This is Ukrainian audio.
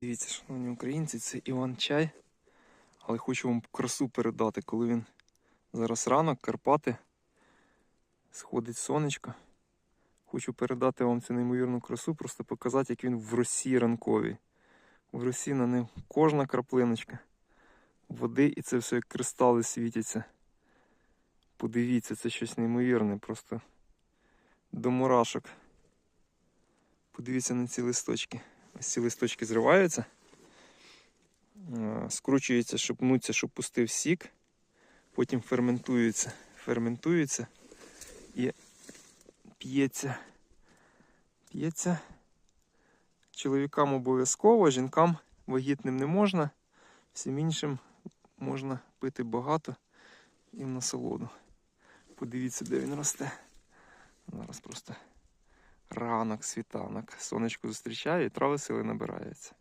Дивіться, шановні українці, це Іван Чай. Але хочу вам красу передати, коли він зараз ранок, Карпати, сходить сонечко. Хочу передати вам цю неймовірну красу, просто показати, як він в росі ранковій. В росі на ним кожна краплиночка води, і це все як кристали світяться. Подивіться, це щось неймовірне, просто до мурашок. Подивіться на ці листочки. Ось листочки зриваються, е, скручуються, щоб пнуться, щоб пустив сік. Потім ферментуються, ферментуються і п'ється. П'ється. Чоловікам обов'язково, жінкам вагітним не можна, всім іншим можна пити багато і в насолоду. Подивіться, де він росте. Зараз просто ранок, світанок. Сонечко зустрічає і трави сили набираються.